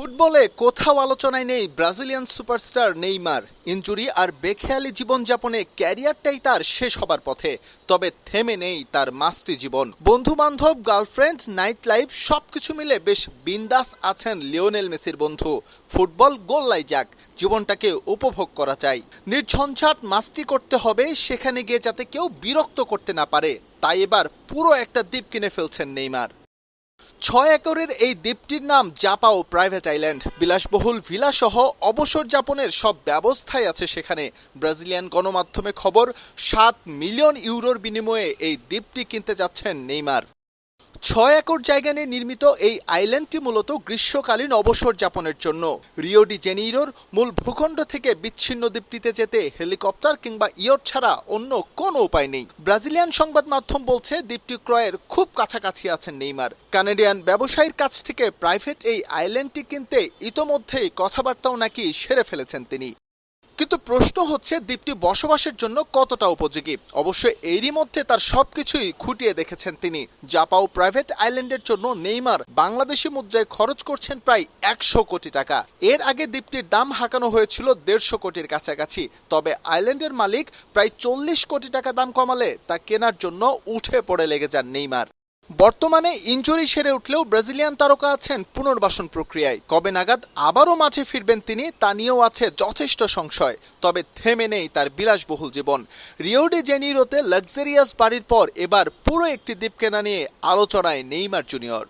ফুটবলে কোথাও আলোচনায় নেই, ব্রাজিলিয়ান সুপারস্টার নেইমার। ইনজুরি আর বেখেয়ালি জীবনযাপনে ক্যারিয়ারটাই তার শেষ হবার পথে, তবে থেমে নেই তার মাস্তি জীবন। বন্ধু বান্ধব গার্লফ্রেন্ড নাইট লাইফ সবকিছু মিলে বেশ বিন্দাস আছেন লিওনেল মেসির বন্ধু। ফুটবল গোল্লাই যাক, জীবনটাকে উপভোগ করা চাই। নির্ঝঞ্ঝাট মাস্তি করতে হবে সেখানে গিয়ে যাতে কেউ বিরক্ত করতে না পারে। তাই এবার পুরো একটা দ্বীপ কিনে ফেলছেন নেইমার। ছয় একরের এই দ্বীপটির নাম জাপাও প্রাইভেট আইল্যান্ড। বিলাসবহুল ভিলা সহ অবসর যাপনের সব ব্যবস্থাই আছে সেখানে। ব্রাজিলিয়ান গণমাধ্যমে খবর, সাত মিলিয়ন ইউরোর বিনিময়ে এই দ্বীপটি কিনতে যাচ্ছেন নেইমার। ছয় একর জায়গা নিয়ে নির্মিত এই আইল্যান্ডটি মূলত গ্রীষ্মকালীন অবসর যাপনের জন্য। রিও ডি জেনিরোর মূল ভূখণ্ড থেকে বিচ্ছিন্ন দ্বীপটিতে যেতে হেলিকপ্টার কিংবা ইয়ট ছাড়া অন্য কোনো উপায় নেই। ব্রাজিলিয়ান সংবাদ মাধ্যম বলছে, দ্বীপটি ক্রয়ের খুব কাছাকাছি আছেন নেইমার। কানাডিয়ান ব্যবসায়ীর কাছ থেকে প্রাইভেট এই আইল্যান্ডটি কিনতে ইতোমধ্যেই কথাবার্তাও নাকি সেরে ফেলেছেন তিনি। কিন্তু প্রশ্ন হচ্ছে দ্বীপটি বসবাসের জন্য কতটা উপযোগী। অবশ্য এরই মধ্যে তার সবকিছুই খুঁটিয়ে দেখেছেন তিনি। জাপাও প্রাইভেট আইল্যান্ডের জন্য নেইমার বাংলাদেশি মুদ্রায় খরচ করছেন প্রায় একশো কোটি টাকা। এর আগে দ্বীপটির দাম হাঁকানো হয়েছিল দেড়শো কোটির কাছাকাছি। তবে আইল্যান্ডের মালিক প্রায় চল্লিশ কোটি টাকা দাম কমালে তা কেনার জন্য উঠে পড়ে লেগে যান নেইমার। বর্তমানে ইঞ্জুরি সেরে উঠলেও ব্রাজিলিয়ান তারকা আছেন পুনর্বাসন প্রক্রিয়ায়। কবে নাগাদ আবারও মাঠে ফিরবেন তিনি, তা নিয়েও আছে যথেষ্ট সংশয়, তবে থেমে নেই তার বিলাসবহুল জীবন। রিওডি জেনিরোতে লাক্সারিয়াস বাড়ির পর এবার পুরো একটি দ্বীপ কেনা নিয়ে আলোচনায় নেইমার জুনিয়র।